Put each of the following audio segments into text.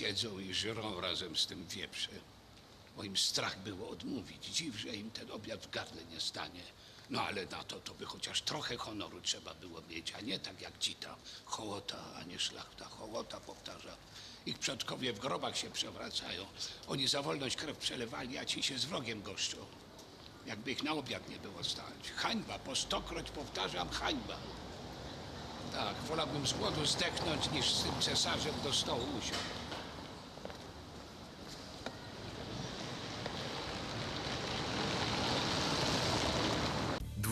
siedzą i żrą razem z tym wieprzem. Bo im strach było odmówić. Dziw, że im ten obiad w gardle nie stanie. No ale na to, to by chociaż trochę honoru trzeba było mieć, a nie tak jak tam. Hołota, a nie szlachta. Hołota, powtarza. Ich przodkowie w grobach się przewracają. Oni za wolność krew przelewali, a ci się z wrogiem goszczą. Jakby ich na obiad nie było stać. Hańba, po stokroć powtarzam, hańba. Tak, wolałbym z głodu zdechnąć, niż z tym cesarzem do stołu usiąść.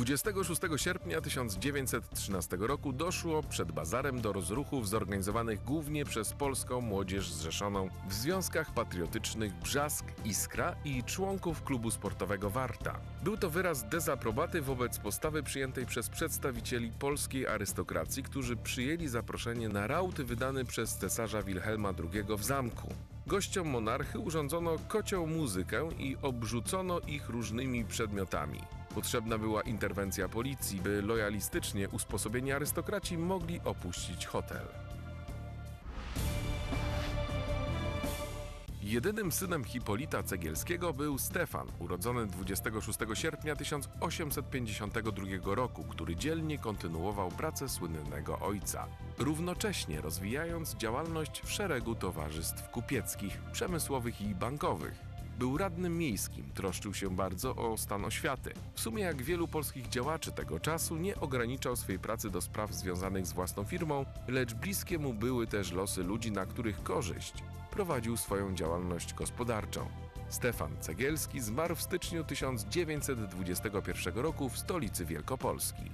26 sierpnia 1913 roku doszło przed bazarem do rozruchów zorganizowanych głównie przez polską młodzież zrzeszoną w związkach patriotycznych Brzask, Iskra i członków klubu sportowego Warta. Był to wyraz dezaprobaty wobec postawy przyjętej przez przedstawicieli polskiej arystokracji, którzy przyjęli zaproszenie na raut wydany przez cesarza Wilhelma II w zamku. Gościom monarchy urządzono kocioł muzykę i obrzucono ich różnymi przedmiotami. Potrzebna była interwencja policji, by lojalistycznie usposobieni arystokraci mogli opuścić hotel. Jedynym synem Hipolita Cegielskiego był Stefan, urodzony 26 sierpnia 1852 roku, który dzielnie kontynuował pracę słynnego ojca, równocześnie rozwijając działalność w szeregu towarzystw kupieckich, przemysłowych i bankowych. Był radnym miejskim, troszczył się bardzo o stan oświaty. W sumie jak wielu polskich działaczy tego czasu nie ograniczał swej pracy do spraw związanych z własną firmą, lecz bliskie mu były też losy ludzi, na których korzyść prowadził swoją działalność gospodarczą. Stefan Cegielski zmarł w styczniu 1921 roku w stolicy Wielkopolski.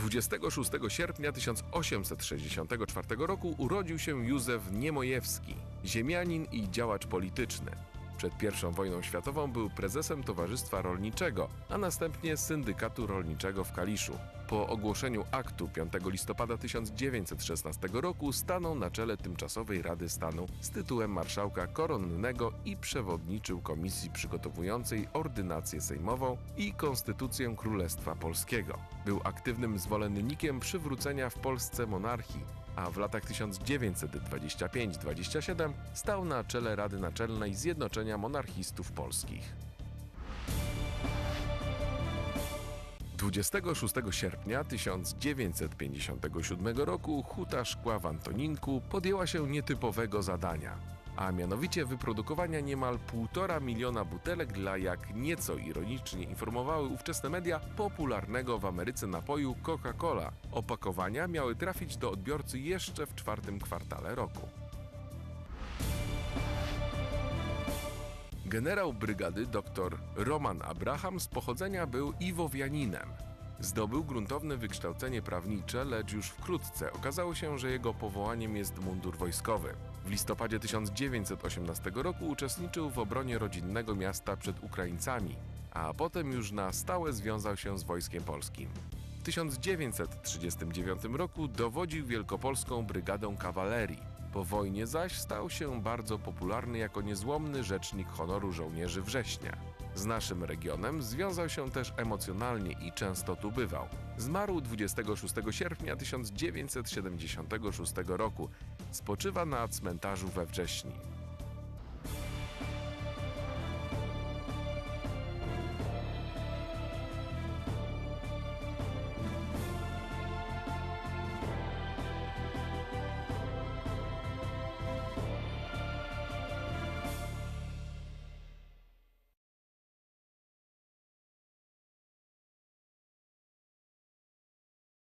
26 sierpnia 1864 roku urodził się Józef Niemojewski, ziemianin i działacz polityczny. Przed I wojną światową był prezesem Towarzystwa Rolniczego, a następnie Syndykatu Rolniczego w Kaliszu. Po ogłoszeniu aktu 5 listopada 1916 roku stanął na czele tymczasowej Rady Stanu z tytułem marszałka koronnego i przewodniczył komisji przygotowującej ordynację sejmową i konstytucję Królestwa Polskiego. Był aktywnym zwolennikiem przywrócenia w Polsce monarchii, a w latach 1925-27 stał na czele Rady Naczelnej Zjednoczenia Monarchistów Polskich. 26 sierpnia 1957 roku Huta Szkła w Antoninku podjęła się nietypowego zadania, a mianowicie wyprodukowania niemal 1,5 miliona butelek dla, jak nieco ironicznie informowały ówczesne media, popularnego w Ameryce napoju Coca-Cola. Opakowania miały trafić do odbiorcy jeszcze w czwartym kwartale roku. Generał brygady dr Roman Abraham z pochodzenia był Iwowianinem. Zdobył gruntowne wykształcenie prawnicze, lecz już wkrótce okazało się, że jego powołaniem jest mundur wojskowy. W listopadzie 1918 roku uczestniczył w obronie rodzinnego miasta przed Ukraińcami, a potem już na stałe związał się z wojskiem polskim. W 1939 roku dowodził Wielkopolską Brygadą Kawalerii. Po wojnie zaś stał się bardzo popularny jako niezłomny rzecznik honoru żołnierzy września. Z naszym regionem związał się też emocjonalnie i często tu bywał. Zmarł 26 sierpnia 1976 roku. Spoczywa na cmentarzu we Wrześni.